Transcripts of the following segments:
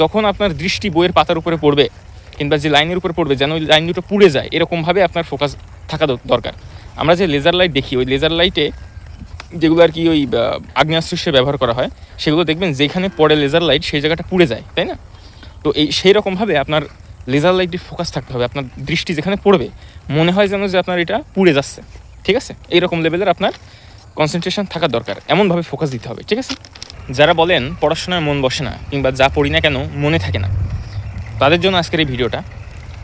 যখন আপনার দৃষ্টি বইয়ের পাতার উপরে পড়বে কিংবা যে লাইনের উপরে পড়বে, যেন ওই লাইন দুটো পুড়ে যায়, এরকমভাবে আপনার ফোকাস থাকা দরকার। আমরা যে লেজার লাইট দেখি, ওই লেজার লাইটে যেগুলো আর কি ওই আগ্নেয়াস্ত্র হিসেবে ব্যবহার করা হয়, সেগুলো দেখবেন যেখানে পড়ে লেজার লাইট সেই জায়গাটা পুড়ে যায়, তাই না? তো এই সেই রকমভাবে আপনার লেজার লাইটটি ফোকাস থাকতে হবে, আপনার দৃষ্টি যেখানে পড়বে, মনে হয় যেন যে আপনার এটা পুড়ে যাচ্ছে, ঠিক আছে? এইরকম লেভেলের আপনার কনসেন্ট্রেশন থাকা দরকার, এমনভাবে ফোকাস দিতে হবে, ঠিক আছে? যারা বলেন পড়াশোনায় মন বসে না, কিংবা যা পড়ি না কেন মনে থাকে না, তাদের জন্য আজকের এই ভিডিওটা।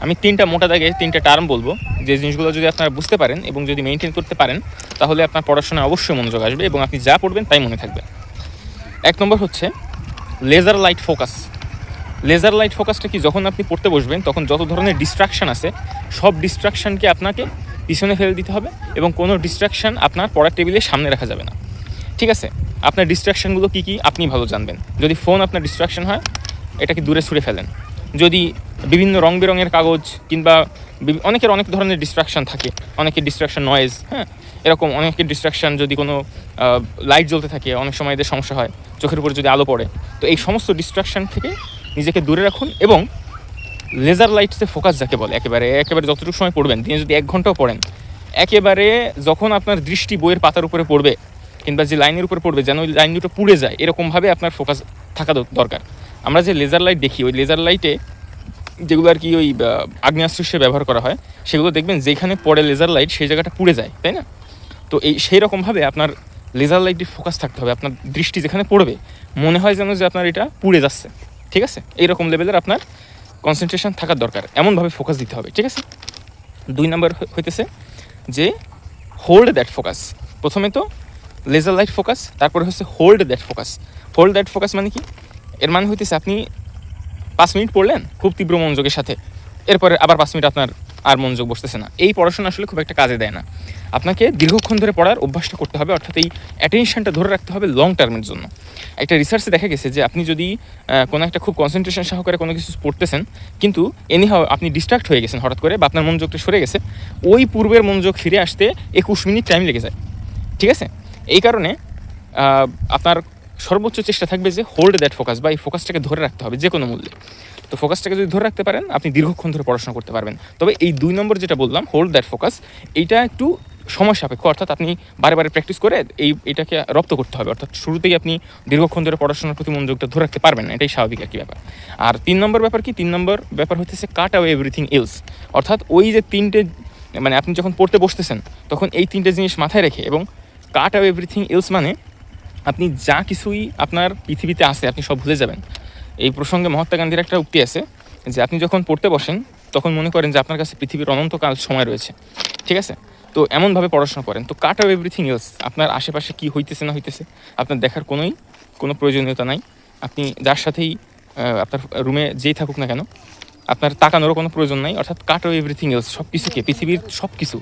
আমি তিনটা মোটা দাগে তিনটা টার্ম বলব, যে জিনিসগুলো যদি আপনারা বুঝতে পারেন এবং যদি মেনটেন করতে পারেন, তাহলে আপনার পড়াশোনায় অবশ্যই মনোযোগ আসবে এবং আপনি যা পড়বেন তাই মনে থাকবে। এক নম্বর হচ্ছে laser light focus laser light ফোকাসটা কি? যখন আপনি পড়তে বসবেন, তখন যত ধরনের ডিস্ট্রাকশন আছে, সব ডিস্ট্রাকশনকে আপনাকে পিছনে ফেলে দিতে হবে এবং কোনো ডিস্ট্রাকশন আপনার পড়ার টেবিলের সামনে রাখা যাবে না। ঠিক আছে? আপনার ডিস্ট্রাকশনগুলো কী কী আপনি ভালো জানবেন। যদি ফোন আপনার ডিস্ট্রাকশন হয়, এটাকে দূরে সরে ফেলেন। যদি বিভিন্ন রং বেরঙের কাগজ কিংবা অনেকের অনেক ধরনের ডিস্ট্রাকশন থাকে। অনেকের ডিস্ট্রাকশন নয়েজ হ্যাঁ? এরকম অনেকের ডিস্ট্রাকশন যদি কোনো লাইট জ্বলতে থাকে, অনেক সময় এদের সমস্যা হয়, চোখের উপরে যদি আলো পড়ে। তো এই সমস্ত ডিস্ট্রাকশন থেকে নিজেকে দূরে রাখুন এবং লেজার লাইটসে ফোকাস যাকে বলে, একেবারে একেবারে যতটুকু সময় পড়বেন দিনে যদি এক ঘন্টাও পড়েন, একেবারে যখন আপনার দৃষ্টি বইয়ের পাতার উপরে পড়বে কিংবা যে লাইনের উপর পড়বে যেন ওই লাইন দুটো পুড়ে যায়, এরকমভাবে আপনার ফোকাস থাকা দরকার। আমরা যে লেজার লাইট দেখি, ওই লেজার লাইটে যেগুলো আর কি ওই আগ্নেয়াস্ত্র হিসেবে ব্যবহার করা হয়, সেগুলো দেখবেন যেখানে পড়ে লেজার লাইট সেই জায়গাটা পুড়ে যায়, তাই না? তো এই সেই রকমভাবে আপনার লেজার লাইটটি ফোকাস থাকতে হবে, আপনার দৃষ্টি যেখানে পড়বে, মনে হয় যেন যে আপনার এটা পুড়ে যাচ্ছে, ঠিক আছে? এইরকম লেভেলের আপনার কনসেন্ট্রেশন থাকার দরকার, এমনভাবে ফোকাস দিতে হবে, ঠিক আছে? দুই নম্বর হইতেছে যে হোল্ড দ্যাট ফোকাস প্রথমে তো লেজার লাইট ফোকাস তারপরে হচ্ছে hold that focus hold that focus মানে কি? এর মানে হইতেছে আপনি পাঁচ মিনিট পড়লেন খুব তীব্র মনোযোগের সাথে। এরপরে আবার পাঁচ মিনিট আপনার আর মনোযোগ বসতেছে না। এই পড়াশোনা আসলে খুব একটা কাজে দেয় না। আপনাকে দীর্ঘক্ষণ ধরে পড়ার অভ্যাসটা করতে হবে, অর্থাৎ এই অ্যাটেনশনটা ধরে রাখতে হবে লং টার্মের জন্য। একটা রিসার্চে দেখা গেছে যে আপনি যদি কোনো একটা খুব কনসেন্ট্রেশন সহকারে কোনো কিছু পড়তেছেন, কিন্তু এনি এনিহাও আপনি ডিস্ট্রাক্ট হয়ে গেছেন হঠাৎ করে বা আপনার মনোযোগটা সরে গেছে, ওই পূর্বের মনোযোগ ফিরে আসতে একুশ মিনিট টাইম লেগে যায়। ঠিক আছে? এই কারণে আপনার সর্বোচ্চ চেষ্টা থাকবে যে হোল্ড দ্যাট ফোকাস বা এই ফোকাসটাকে ধরে রাখতে হবে যে কোনো মূল্যে। তো ফোকাসটাকে যদি ধরে রাখতে পারেন, আপনি দীর্ঘক্ষণ ধরে পড়াশোনা করতে পারবেন। তবে এই দুই নম্বর যেটা বললাম হোল্ড দ্যাট ফোকাস এইটা একটু সময় সাপেক্ষ। অর্থাৎ আপনি বারে বারে প্র্যাকটিস করে এই, এটাকে রপ্ত করতে হবে। অর্থাৎ শুরুতেই আপনি দীর্ঘক্ষণ ধরে পড়াশোনার প্রতি মনোযোগটা ধরে রাখতে পারবেন না, এটাই স্বাভাবিক কি ব্যাপার। আর তিন নম্বর ব্যাপার কি? তিন নম্বর ব্যাপার হচ্ছে কাট আওয়ে এভরিথিং এলস অর্থাৎ ওই যে তিনটে মানে আপনি যখন পড়তে বসতেছেন, তখন এই তিনটে জিনিস মাথায় রেখে এবং কাট আওয়ে এভরিথিং এলস মানে আপনি যা কিছুই আপনার পৃথিবীতে আছে, আপনি সব ভুলে যাবেন। এই প্রসঙ্গে মহাত্মা গান্ধীর একটা উক্তি আছে যে আপনি যখন পড়তে বসেন, তখন মনে করেন যে আপনার কাছে পৃথিবীর অনন্তকাল সময় রয়েছে। ঠিক আছে? তো এমনভাবে পড়াশোনা করেন। তো কাট আউ এভরিথিং এলস, আপনার আশেপাশে কি হইতেছে না হইতেছে, আপনার দেখার কোনোই, কোনো প্রয়োজনীয়তা নাই। আপনি যার সাথেই আপনার রুমে যেই থাকুক না কেন আপনার তাকানোরও কোনো প্রয়োজন নাই, অর্থাৎ কাট এভরিথিং এলস সব কিছুকে পৃথিবীর সব কিছু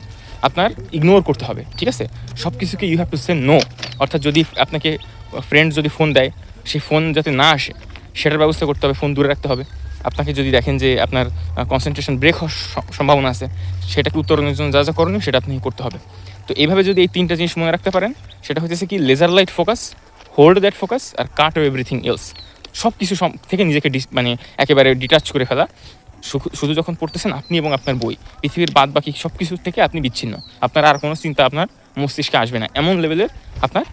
আপনার ইগনোর করতে হবে, ঠিক আছে? সব কিছুকে you have to say no অর্থাৎ যদি আপনাকে ফ্রেন্ড যদি ফোন দেয় সেই ফোন যাতে না আসে, সেটার ব্যবস্থা করতে হবে ফোন দূরে রাখতে হবে। আপনাকে যদি দেখেন যে আপনার কনসেন্ট্রেশন ব্রেক হওয়ার সম্ভাবনা আছে, সেটাকে উত্তরণের জন্য যা যা করণীয় সেটা আপনাকে করতে হবে। তো এইভাবে যদি এই তিনটা জিনিস মনে রাখতে পারেন, সেটা হচ্ছে কি laser light focus hold that focus R cut everything else সব কিছু থেকে নিজেকে ডিস মানে একেবারে ডিটাচ করে ফেলা। শুধু যখন পড়তেছেন আপনি এবং আপনার বই, পৃথিবীর বাদ বাকি সব কিছু থেকে আপনি বিচ্ছিন্ন। আপনার আর কোনো চিন্তা আপনার মস্তিষ্কে আসবে না। এমন লেভেলের আপনার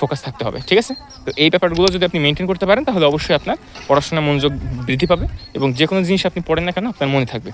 ফোকাস থাকতে হবে, ঠিক আছে? তো এই ব্যাপারগুলো যদি আপনি মেনটেন করতে পারেন, তাহলে অবশ্যই আপনার পড়াশোনার মনোযোগ বৃদ্ধি পাবে এবং যে কোনো জিনিস আপনি পড়েন না কেন, আপনার মনে থাকবে।